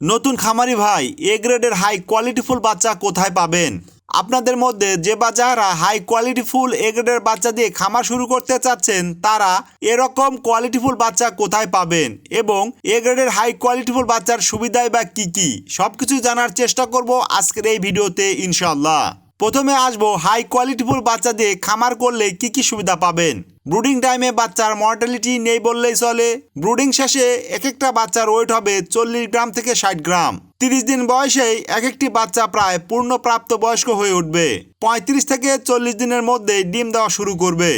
নতুন খামারি ভাই এ গ্রেডের হাই কোয়ালিটিফুল বাচ্চা কোথায় পাবেন? আপনাদের মধ্যে যে বাচ্চারা হাই কোয়ালিটিফুল এ গ্রেডের বাচ্চা দিয়ে খামার শুরু করতে চাচ্ছেন, তারা এরকম কোয়ালিটিফুল বাচ্চা কোথায় পাবেন? এবং এ গ্রেডের হাই কোয়ালিটিফুল বাচ্চার সুবিধায় বা কী কী? সব কিছু জানার চেষ্টা করব আজকের এই ভিডিওতে ইনশাল্লাহ প্রথমে আসব হাই কোয়ালিটিফুল বাচ্চা দিয়ে খামার করলে কি কি সুবিধা পাবেন? ব্রুডিং টাইমে বাচ্চার মর্টালিটি নেই বললেই চলে। ব্রুডিং শেষে এক একটা বাচ্চার ওয়েট হবে চল্লিশ গ্রাম থেকে ষাট গ্রাম। তিরিশ দিন বয়সেই এক একটি বাচ্চা প্রায় পূর্ণপ্রাপ্ত বয়স্ক হয়ে উঠবে। পঁয়ত্রিশ থেকে চল্লিশ দিনের মধ্যে ডিম দেওয়া শুরু করবে।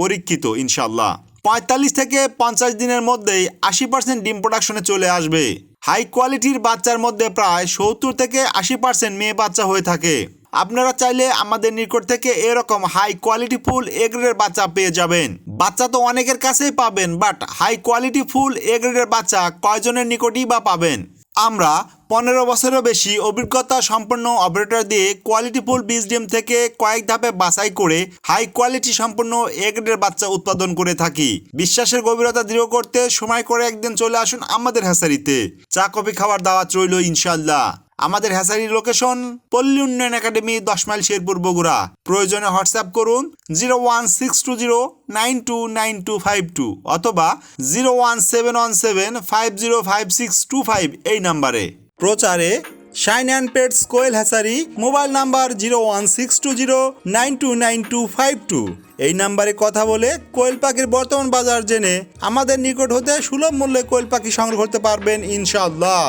পরীক্ষিত ইনশাল্লাহ পঁয়তাল্লিশ থেকে পঞ্চাশ দিনের মধ্যেই আশি পার্সেন্ট ডিম প্রোডাকশনে চলে আসবে। হাই কোয়ালিটির বাচ্চার মধ্যে প্রায় সত্তর থেকে আশি পার্সেন্ট মেয়ে বাচ্চা হয়ে থাকে। আপনারা চাইলে আমাদের নিকট থেকে এরকম হাই কোয়ালিটি ফুল এগ্রেডের বাচ্চা পেয়ে যাবেন। বাচ্চা তো অনেকের কাছেই পাবেন বাট হাই কোয়ালিটি ফুল এগ্রেডের বাচ্চা কয়জনের নিকটই বা পাবেন? আমরা পনেরো বছরেরও বেশি অভিজ্ঞতা সম্পন্ন অপারেটর দিয়ে কোয়ালিটিফুল বীজ ডিম থেকে কয়েক ধাপে বাছাই করে হাই কোয়ালিটি সম্পন্ন এগ্রেডের বাচ্চা উৎপাদন করে থাকি। বিশ্বাসের গভীরতা দৃঢ় করতে সময় করে একদিন চলে আসুন আমাদের হ্যাসারিতে চা, কফি খাওয়ার দাওয়াত রইল ইনশাল্লাহ আমাদের হ্যাসারির লোকেশন পল্লী উন্নয়ন একাডেমি, দশ মাইল শেরপুর, বগুড়া। প্রয়োজনে হোয়াটসঅ্যাপ করুন zero one six two zero nine two nine two five two অথবা zero one seven one seven five zero five six two five এই নাম্বারে। প্রচারে shine and pets Koel hatchery, mobile number zero one six two zero nine two nine two five two. এই নাম্বারে কথা বলে কোয়েল পাখির বর্তমান বাজার জেনে আমাদের নিকট হতে সুলভ মূল্যে কোয়েল পাখি সংগ্রহ করতে পারবেন ইনশাআল্লাহ।